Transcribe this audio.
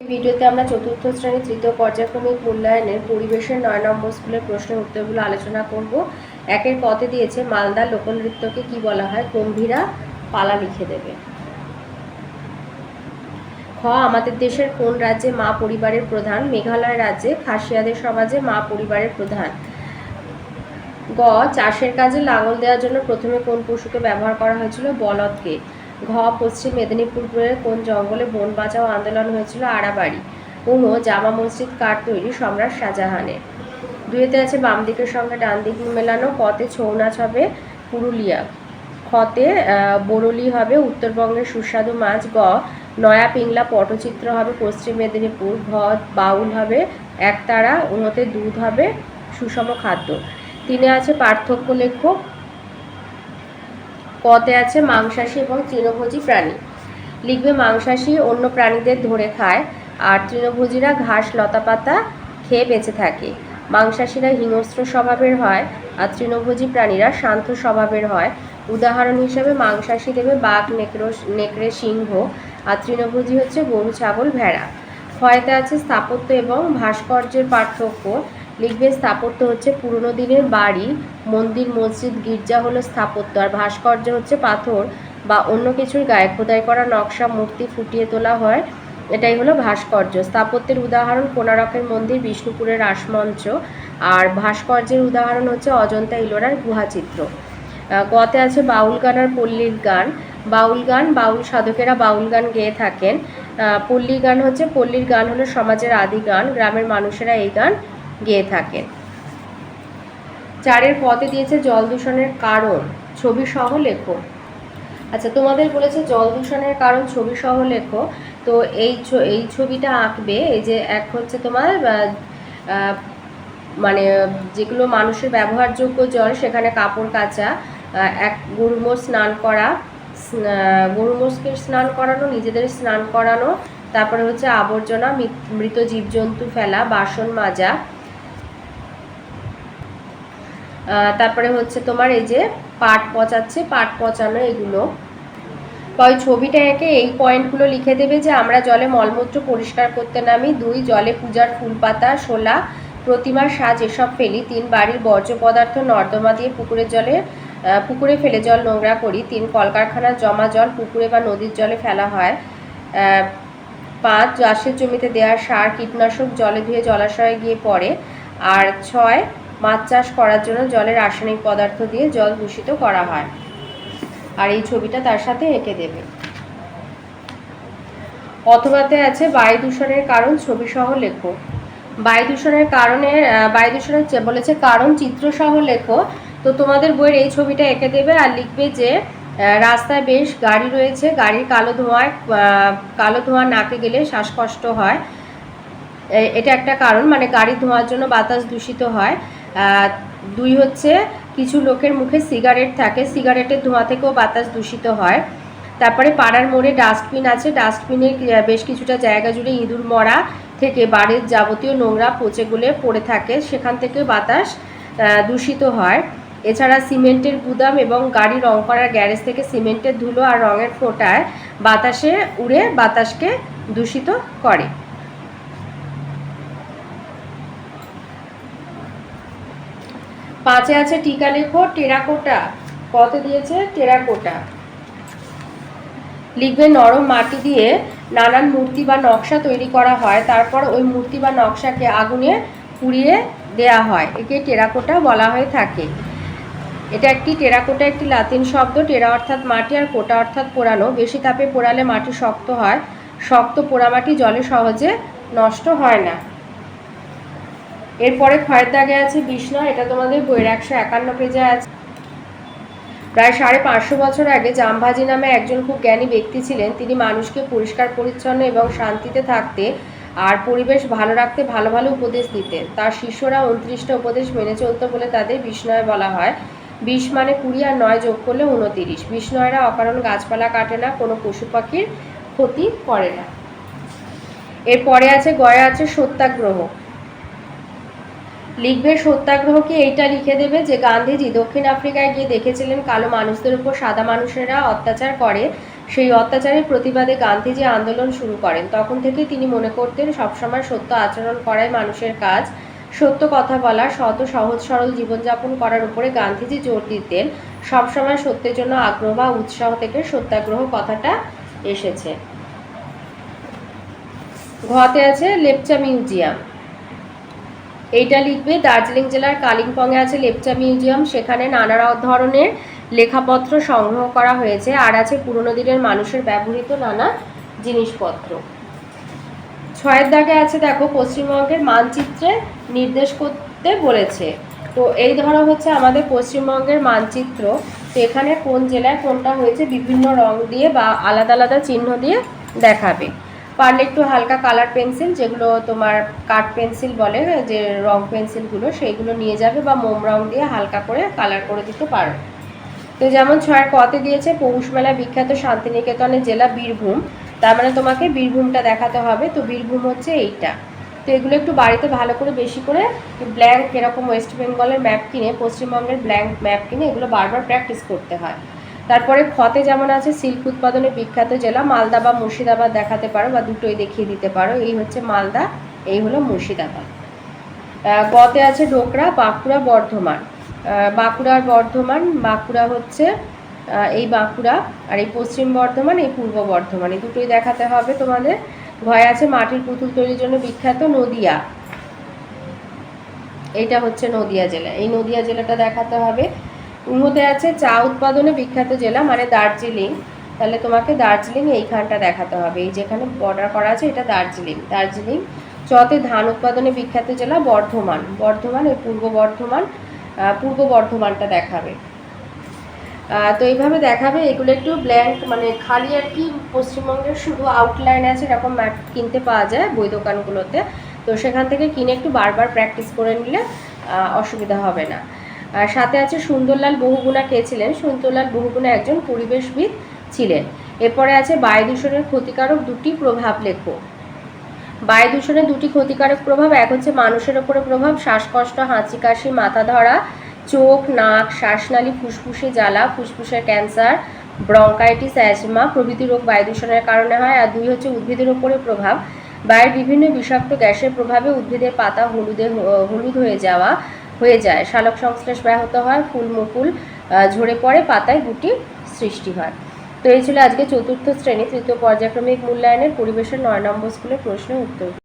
ভিডিওতে আমরা চতুর্থ শ্রেণির তৃতীয় পর্যায়ক্রমিক মূল্যায়নের পরিবেশের নয় নম্বর স্কুলের প্রশ্নের উত্তরগুলো আলোচনা করব। একের পথে দিয়েছে মালদার লোকনৃত্যকে কি বলা হয়? গম্ভীরা পালা লিখে দেবে। খ, আমাদের দেশের কোন রাজ্যে মা পরিবারের প্রধান? মেঘালয় রাজ্যে, খাসিয়াদের সমাজে মা পরিবারের প্রধান? গ, চাষের কাজে লাঙল দেওয়ার জন্য প্রথমে কোন পশুকে ব্যবহার করা হয়েছিল? বলদকে ঘ, পশ্চিম মেদিনীপুরের কোন জঙ্গলে বন বাঁচাও আন্দোলন হয়েছিল? আড়াবাড়ি উম জামা মসজিদ কাঠ তৈরি সম্রাট শাহজাহানের। দুইতে আছে বাম দিকের সঙ্গে ডান দিক মেলানো, কতে ছৌ নাচ হবে পুরুলিয়া। খতে বরলি হবে উত্তরবঙ্গের সুস্বাদু মাছ, গ, নয়া পিংলা পটচিত্র হবে পশ্চিম মেদিনীপুর, ঘ, বাউল হবে একতারা উনতে দুধ হবে সুষম খাদ্য। তিনে আছে পার্থক্য লেখক কতে আছে মাংসাশী এবং তৃণভোজী প্রাণী। লিখবে মাংসাশী অন্য প্রাণীদের ধরে খায়, আর তৃণভোজীরা ঘাস, লতাপাতা খেয়ে বেঁচে থাকে। মাংসাশীরা হিংস্র স্বভাবের হয়, আর তৃণভোজী প্রাণীরা শান্ত স্বভাবের হয়। উদাহরণ হিসেবে মাংসাশী দেবে বাঘ, নেকড়ো, নেকড়ে, সিংহ, আর তৃণভোজী হচ্ছে গরু, ছাগল, ভেড়া। ক্ষয়তে আছে স্থাপত্য এবং ভাস্কর্যের পার্থক্য। লিখবে, স্থাপত্য হচ্ছে পুরনো দিনের বাড়ি, মন্দির, মসজিদ, গির্জা হলো স্থাপত্য, আর ভাস্কর্য হচ্ছে পাথর বা অন্য কিছুর গায়ে খোদাই করা নকশা, মূর্তি ফুটিয়ে তোলা হয়। এটাই হলো ভাস্কর্য। স্থাপত্যের উদাহরণ কোনারকের মন্দির, বিষ্ণুপুরের রাসমঞ্চ আর ভাস্কর্যের উদাহরণ হচ্ছে অজন্তা ইলোরার গুহাচিত্র। গতে আছে বাউল গান আর পল্লীর গান। বাউল গান, বাউল সাধকেরা বাউল গান গেয়ে থাকেন। পল্লী গান হচ্ছে, পল্লীর গান হলো সমাজের আদি গান, গ্রামের মানুষেরা এই গান গেয়ে থাকেন। চারের পথে দিয়েছে জল দূষণের কারণ, ছবি সহ লেখো। আচ্ছা তোমাদের বলেছে জল দূষণের কারণ, ছবি সহ লেখো। তো এই এই ছবিটা আঁকবে, এই যে এক হচ্ছে তোমার মানে যেগুলো মানুষের ব্যবহারযোগ্য জল, সেখানে কাপড় কাচা এক গরুমোর স্নান করা গরুমোষকে স্নান করানো, নিজেদের স্নান করানো, তারপরে হচ্ছে আবর্জনা মৃত- জীবজন্তু ফেলা, বাসন মাজা তারপরে হচ্ছে তোমার এই যে পাট পচাচ্ছে পাট পচানো এগুলো। ওই ছবিটা এঁকে এই পয়েন্টগুলো লিখে দেবে যে আমরা জলে মলমূত্র পরিষ্কার করতে নামি, দুই, জলে পূজার ফুল পাতা শোলা, প্রতিমার সাজ, এসব ফেলি, তিন বাড়ির বর্জ্য পদার্থ, নর্দমা দিয়ে পুকুরের জলে পুকুরে ফেলে জল নোংরা করি, তিন, কলকারখানার জমা জল পুকুরে বা নদীর জলে ফেলা হয় পাঁচ, চাষের জমিতে দেওয়া সার, কীটনাশক জলে ধুয়ে জলাশয়ে গিয়ে পড়ে, আর ছয় মাছ চাষ করার জন্য জলে রাসায়নিক পদার্থ দিয়ে জল দূষিত করা হয়। আর এই ছবিটা তার সাথে এঁকে দেবে। অথবাতে আছে বায়ু দূষণের কারণ ছবি সহ লেখো। বায়ু দূষণের কারণে বায়ু দূষণের বলেছে কারণ চিত্র সহ লেখো। তো তোমাদের বইয়ের এই ছবিটা এঁকে দেবে আর লিখবে যে রাস্তায় বেশ গাড়ি রয়েছে। গাড়ির কালো ধোঁয়ায় কালো ধোঁয়া নাকে গেলে শ্বাসকষ্ট হয়। এটা একটা কারণ। মানে গাড়ির ধোঁয়ার জন্য বাতাস দূষিত হয়। দুই হচ্ছে কিছু লোকের মুখে সিগারেট থাকে, সিগারেটের ধোঁয়া থেকেও বাতাস দূষিত হয়। তারপরে পাড়ার মোড়ে ডাস্টবিন আছে, ডাস্টবিনের বেশ কিছুটা জায়গা জুড়ে ইঁদুর মরা থেকে বাড়ির যাবতীয় নোংরা পচে গুলে পড়ে থাকে, সেখান থেকে বাতাস দূষিত হয়। এছাড়া সিমেন্টের গুদাম এবং গাড়ি রং করার গ্যারেজ থেকে সিমেন্টের ধুলো আর রঙের ফোঁটায় বাতাসে উড়ে বাতাসকে দূষিত করে। পাঁচে আছে টিকা লেখো টেরাকোটা। কত দিয়েছে? টেরাকোটা। লিখবে নরম মাটি দিয়ে নানান মূর্তি বা নকশা তৈরি করা হয়। তারপর ওই মূর্তি বা নকশাকে আগুনে পুড়িয়ে দেয়া হয়। একে টেরাকোটা বলা হয়ে থাকে। এটা একটি, টেরাকোটা একটি লাতিন শব্দ। টেরা অর্থাৎ মাটি আর কোটা অর্থাৎ পোড়ানো। বেশি তাপে পোড়ালে মাটি শক্ত হয়। শক্ত পোড়ামাটি জলে সহজে নষ্ট হয় না। এরপরে খয়ের দাগে আছে বিষ্ণু, এটা তোমাদের বইয়ের একশো একান্ন পেজে আছে। প্রায় সাড়ে পাঁচশো বছর আগে জামভাজি নামে একজন খুব জ্ঞানী ব্যক্তি ছিলেন। তিনি মানুষকে পরিষ্কার, পরিচ্ছন্ন এবং শান্তিতে থাকতে আর পরিবেশ ভালো রাখতে ভালো ভালো উপদেশ দিতেন। তার শিষ্যরা উনত্রিশটা উপদেশ মেনে চলতো বলে তাদের বিষ্ণয় বলা হয়। বিশ মানে কুড়ি আর নয় যোগ করলে উনতিরিশ বিষ্ণয়রা অকারণ গাছপালা কাটে না, কোনো পশু পাখির ক্ষতি করে না। এরপরে আছে, গয়া আছে সত্যাগ্রহ। লিখবে, সত্যাগ্রহকে এইটা লিখে দেবে যে গান্ধীজি দক্ষিণ আফ্রিকায় গিয়ে দেখেছিলেন কালো মানুষদের উপর সাদা মানুষেরা অত্যাচার করে। সেই অত্যাচারের প্রতিবাদে গান্ধীজি আন্দোলন শুরু করেন। তখন থেকে তিনি মনে করতেন সবসময় সত্য আচরণ করাই মানুষের কাজ। সত্য কথা বলা, শত সহজ সরল জীবনযাপন করার উপরে গান্ধীজি জোর দিতেন। সবসময় সত্যের জন্য আগ্রহ বা উৎসাহ থেকে সত্যাগ্রহ কথাটা এসেছে। ঘতে আছে লেপচা মিউজিয়াম। এইটা লিখবে, দার্জিলিং জেলার কালিম্পংয়ে আছে লেপচা মিউজিয়াম, সেখানে নানা ধরনের লেখাপত্র সংগ্রহ করা হয়েছে, আর আছে পুরনো দিনের মানুষের ব্যবহৃত নানা জিনিসপত্র। ছয়ের দাগে আছে, দেখো, পশ্চিমবঙ্গের মানচিত্রে নির্দেশ করতে বলেছে। তো এই ধরো হচ্ছে আমাদের পশ্চিমবঙ্গের মানচিত্র। তো এখানে কোন জেলায় কোনটা হয়েছে, বিভিন্ন রং দিয়ে বা আলাদা আলাদা চিহ্ন দিয়ে দেখাবে। পারলে একটু হালকা কালার পেন্সিল, যেগুলো তোমার কাঠ পেন্সিল বলে যে রং পেন্সিলগুলো, সেইগুলো নিয়ে যাবে বা মোম রং দিয়ে হালকা করে কালার করে দিতে পারো। তো যেমন ছয়ের কতে দিয়েছে পৌষ মেলা বিখ্যাত শান্তিনিকেতনের জেলা বীরভূম। তার মানে তোমাকে বীরভূমটা দেখাতে হবে। তো বীরভূম হচ্ছে এইটা। তো এগুলো একটু বাড়িতে ভালো করে বেশি করে ব্ল্যাঙ্ক এরকম ওয়েস্ট বেঙ্গলের ম্যাপ কিনে, পশ্চিমবঙ্গের ব্ল্যাঙ্ক ম্যাপ কিনে এগুলো বারবার প্র্যাকটিস করতে হয়। তারপরে খতে যেমন আছে, সিল্ক উৎপাদনে বিখ্যাত জেলা মালদা বা মুর্শিদাবাদ দেখাতে পারো বা দুটোই দেখিয়ে দিতে পারো। এই হচ্ছে মালদা, এই হলো মুর্শিদাবাদ। গতে আছে ডোকরা বাঁকুড়া, বর্ধমান। বাঁকুড়ার বর্ধমান, বাঁকুড়া হচ্ছে এই বাঁকুড়া আর এই পশ্চিম বর্ধমান, এই পূর্ব বর্ধমান। এই দুটোই দেখাতে হবে তোমাদের। ভয় আছে মাটির পুতুল তৈরির জন্য বিখ্যাত নদিয়া। এইটা হচ্ছে নদিয়া জেলা। এই নদিয়া জেলাটা দেখাতে হবে। উন্নতে আছে চা উৎপাদনে বিখ্যাত জেলা মানে দার্জিলিং। তাহলে তোমাকে দার্জিলিং এইখানটা দেখাতে হবে। এই যেখানে বর্ডার করা আছে, এটা দার্জিলিং। দার্জিলিং চতে ধান উৎপাদনে বিখ্যাত জেলা বর্ধমান। বর্ধমান এই পূর্ব বর্ধমান পূর্ব বর্ধমানটা দেখাবে। তো এইভাবে দেখাবে, এগুলো একটু ব্ল্যাঙ্ক মানে খালি আর কি, পশ্চিমবঙ্গের শুধু আউটলাইন আছে, এরকম ম্যাপ কিনতে পাওয়া যায় বই দোকানগুলোতে। তো সেখান থেকে কিনে একটু বারবার প্র্যাকটিস করে নিলে অসুবিধা হবে না। আর সাথে আছে সুন্দরলাল বহুগুণা কে ছিলেন? সুন্দরলাল বহুগুণা একজন পরিবেশবিদ ছিলেন। এরপরে আছে বায়ু দূষণের ক্ষতিকারক দুটি প্রভাব লেখো বায়ু দূষণের দুটি ক্ষতিকারক প্রভাব, এক হচ্ছে মানুষের ওপরে প্রভাব, শ্বাসকষ্ট, হাঁচি, কাশি, মাথা ধরা, চোখ, নাক, শ্বাসনালী, ফুসফুসে জ্বালা ফুসফুসের ক্যান্সার, ব্রঙ্কাইটিস, অ্যাজমা প্রভৃতি রোগ বায়ু দূষণের কারণে হয়। আর দুই হচ্ছে উদ্ভিদের ওপরে প্রভাব। বায়ুর বিভিন্ন বিষাক্ত গ্যাসের প্রভাবে উদ্ভিদের পাতা হলুদে হলুদ হয়ে যাওয়া হয়ে যায়। শালক সংশ্লেষ ব্যাহত হয়, ফুল মুকুল ঝরে পড়ে, পাতায় গুটি সৃষ্টি হয়। তো এই ছিল আজকে চতুর্থ শ্রেণি, তৃতীয় পর্যায়ক্রমিক মূল্যায়নের পরিবেশের নয় নম্বর স্কুলের প্রশ্নের উত্তর।